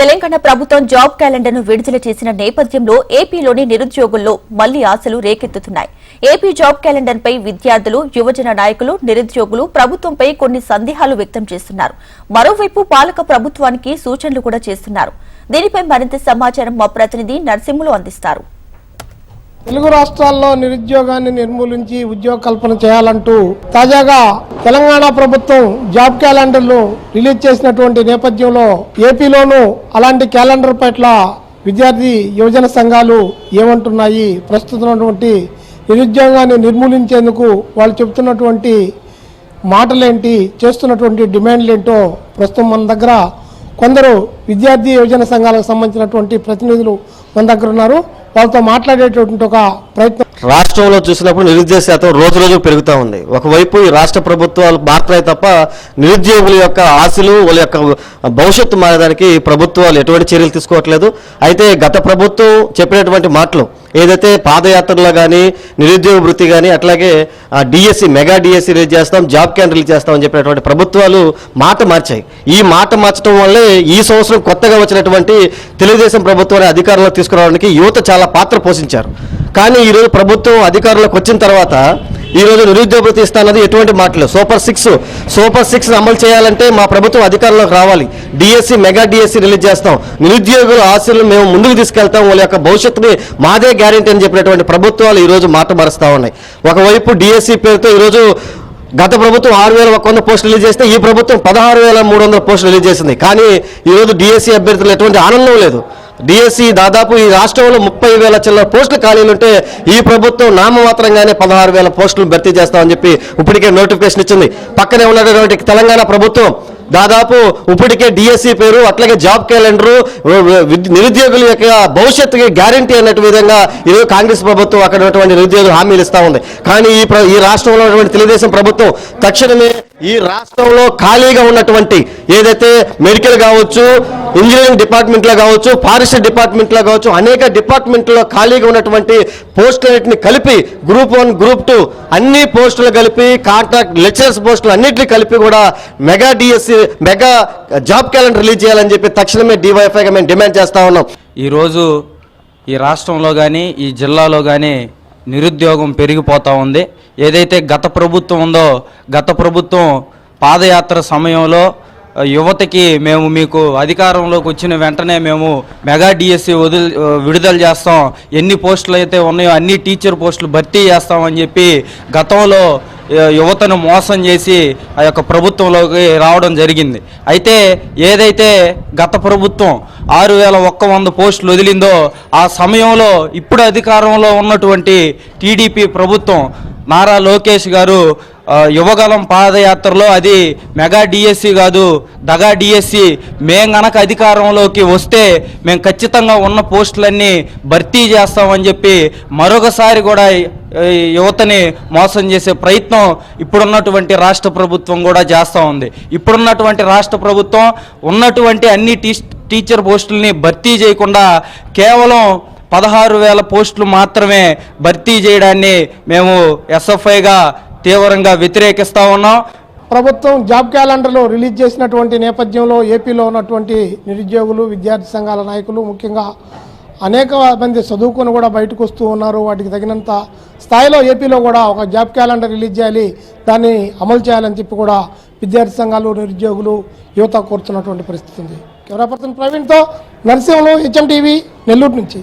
తెలంగాణ ప్రభుత్వం జాబ్ క్యాలెండర్ను విడుదల చేసిన నేపథ్యంలో ఏపీలోని నిరుద్యోగుల్లో మళ్ళీ ఆశలు రేకెత్తుతున్నాయి. ఏపీ జాబ్ క్యాలెండర్ పై విద్యార్థులు యువజన నాయకులు నిరుద్యోగులు ప్రభుత్వంపై కొన్ని సందేహాలు వ్యక్తం చేస్తున్నారు. మరోవైపు పాలక ప్రభుత్వానికి సూచనలు కూడా చేస్తున్నారు. దీనిపై మరింత సమాచారం మా ప్రతినిధి నరసింహులు అందిస్తారు. తెలుగు రాష్ట్రాల్లో నిరుద్యోగాన్ని నిర్మూలించి ఉద్యోగ కల్పన చేయాలంటూ తాజాగా తెలంగాణ ప్రభుత్వం జాబ్ క్యాలెండర్లు రిలీజ్ చేసినటువంటి నేపథ్యంలో ఏపీలోనూ అలాంటి క్యాలెండర్ పట్ల విద్యార్థి యువజన సంఘాలు ఏమంటున్నాయి? ప్రస్తుతమైనటువంటి నిరుద్యోగాన్ని నిర్మూలించేందుకు వాళ్ళు చెబుతున్నటువంటి మాటలేంటి? చేస్తున్నటువంటి డిమాండ్లు ఏంటో ప్రస్తుతం మన దగ్గర కొందరు విద్యార్థి యువజన సంఘాలకు సంబంధించినటువంటి ప్రతినిధులు మన దగ్గర ఉన్నారు. వాళ్ళతో మాట్లాడేటటువంటి ఒక ప్రయత్నం. రాష్ట్రంలో చూసినప్పుడు నిరుద్యోగ శాతం రోజు రోజు పెరుగుతూ ఉంది. ఒకవైపు ఈ రాష్ట్ర ప్రభుత్వాలు మారుతాయి తప్ప నిరుద్యోగుల యొక్క ఆశలు వాళ్ళ యొక్క భవిష్యత్తు మారడానికి ప్రభుత్వాలు ఎటువంటి చర్యలు తీసుకోవట్లేదు. అయితే గత ప్రభుత్వం చెప్పినటువంటి మాటలు ఏదైతే పాదయాత్రలో కానీ నిరుద్యోగ వృత్తి కానీ అట్లాగే డిఎస్సి మెగా డిఎస్సి రిలీజ్ చేస్తాం జాబ్ క్యాన్ రిలీజ్ చేస్తామని చెప్పినటువంటి ప్రభుత్వాలు మాట మార్చాయి. ఈ మాట మార్చడం వల్లే ఈ సంవత్సరం కొత్తగా వచ్చినటువంటి తెలుగుదేశం ప్రభుత్వాన్ని అధికారంలో తీసుకురావడానికి యువత చాలా పాత్ర పోషించారు. కానీ ఈరోజు ప్రభుత్వం అధికారంలోకి వచ్చిన తర్వాత ఈరోజు రోజు నిరుద్యోగ ఇస్తానది ఎటువంటి మాటలు? సూపర్ సిక్స్ సూపర్ సిక్స్ అమలు చేయాలంటే మా ప్రభుత్వం అధికారంలోకి రావాలి. డిఎస్సి మెగా డిఎస్సి రిలీజ్ చేస్తాం. నిరుద్యోగుల ఆశలు మేము ముందుకు తీసుకెళ్తాం. వాళ్ళ యొక్క భవిష్యత్తుని మాదే గ్యారెంటీ అని చెప్పినటువంటి ప్రభుత్వాలు ఈరోజు మాట మరుస్తూ ఉన్నాయి. ఒకవైపు డిఎస్సి పేరుతో ఈరోజు గత ప్రభుత్వం ఆరు వేల ఒక వంద పోస్టులు రిలీజ్ చేస్తే ఈ ప్రభుత్వం పదహారు వేల మూడు వందల పోస్టులు రిలీజ్ చేసింది. కానీ ఈరోజు డిఎస్సి అభ్యర్థులు ఎటువంటి ఆనందం లేదు. డిఎస్సి దాదాపు ఈ రాష్ట్రంలో ముప్పై వేల చిల్లర పోస్టులు ఖాళీలు ఉంటే ఈ ప్రభుత్వం నామమాత్రంగానే పదహారు వేల పోస్టులు భర్తీ చేస్తామని చెప్పి ఇప్పటికే నోటిఫికేషన్ ఇచ్చింది. పక్కనే ఉన్నటువంటి తెలంగాణ ప్రభుత్వం దాదాపు ఇప్పటికే డిఎస్సి పేరు అట్లాగే జాబ్ క్యాలెండరు నిరుద్యోగుల యొక్క భవిష్యత్తుకి గ్యారంటీ అన్నట్టు విధంగా ఈరోజు కాంగ్రెస్ ప్రభుత్వం అక్కడ ఉన్నటువంటి నిరుద్యోగులు హామీలు ఇస్తా ఉంది. కానీ ఈ ఈ రాష్ట్రంలో ఉన్నటువంటి తెలుగుదేశం ప్రభుత్వం తక్షణమే ఈ రాష్ట్రంలో ఖాళీగా ఉన్నటువంటి ఏదైతే మెడికల్ కావచ్చు ఇంజనీరింగ్ డిపార్ట్మెంట్లో కావచ్చు ఫారెస్ట్ డిపార్ట్మెంట్లో కావచ్చు అనేక డిపార్ట్మెంట్లో ఖాళీగా ఉన్నటువంటి పోస్టులన్నింటిని కలిపి గ్రూప్ వన్ గ్రూప్ టూ అన్ని పోస్టులు కలిపి కాంట్రాక్ట్ లెక్చరర్స్ పోస్టులు అన్నింటినీ కలిపి కూడా mega DSC mega job calendar release చేయాలని చెప్పి తక్షణమే డివైఫైగా మేము డిమాండ్ చేస్తూ ఉన్నాం. ఈరోజు ఈ రాష్ట్రంలో కానీ ఈ జిల్లాలో కానీ నిరుద్యోగం పెరిగిపోతూ ఉంది. ఏదైతే గత ప్రభుత్వం ఉందో గత ప్రభుత్వం పాదయాత్ర సమయంలో యువతకి మేము మీకు అధికారంలోకి వచ్చిన వెంటనే మేము మెగా డిఎస్సి వదిలి విడుదల చేస్తాం. ఎన్ని పోస్టులు అయితే ఉన్నాయో అన్ని టీచర్ పోస్టులు భర్తీ చేస్తామని చెప్పి గతంలో యువతను మోసం చేసి ఆ యొక్క ప్రభుత్వంలోకి రావడం జరిగింది. అయితే ఏదైతే గత ప్రభుత్వం ఆరు వేల ఒక్క వంద పోస్టులు వదిలిందో ఆ సమయంలో ఇప్పుడు అధికారంలో ఉన్నటువంటి టీడీపీ ప్రభుత్వం నారా లోకేష్ గారు యువగలం పాదయాత్రలో అది మెగా డిఎస్సి కాదు దగా డిఎస్సి మేం గనక అధికారంలోకి వస్తే మేము ఖచ్చితంగా ఉన్న పోస్టులన్నీ భర్తీ చేస్తామని చెప్పి మరొకసారి కూడా యువతని మోసం చేసే ప్రయత్నం ఇప్పుడున్నటువంటి రాష్ట్ర ప్రభుత్వం కూడా చేస్తూ ఉంది. ఇప్పుడున్నటువంటి రాష్ట్ర ప్రభుత్వం ఉన్నటువంటి అన్ని టీ టీచర్ పోస్టుల్ని భర్తీ చేయకుండా కేవలం పదహారు వేల పోస్టులు మాత్రమే భర్తీ చేయడాన్ని మేము ఎస్ఎఫ్ఐగా తీవ్రంగా వ్యతిరేకిస్తా ఉన్నాం. ప్రభుత్వం జాబ్ క్యాలెండర్లు రిలీజ్ చేసినటువంటి నేపథ్యంలో ఏపీలో ఉన్నటువంటి నిరుద్యోగులు విద్యార్థి సంఘాల నాయకులు ముఖ్యంగా అనేక మంది చదువుకొని కూడా బయటకు వస్తూ ఉన్నారు. వాటికి తగినంత స్థాయిలో ఏపీలో కూడా ఒక జాబ్ క్యాలెండర్ రిలీజ్ చేయాలి దాన్ని అమలు చేయాలని చెప్పి కూడా విద్యార్థి సంఘాలు నిరుద్యోగులు యువత కోరుతున్నటువంటి పరిస్థితి ఉంది. కెమెరా పర్సన్ ప్రవీణ్తో నరసింహలో హెచ్ఎం టీవీ నెల్లూరు నుంచి.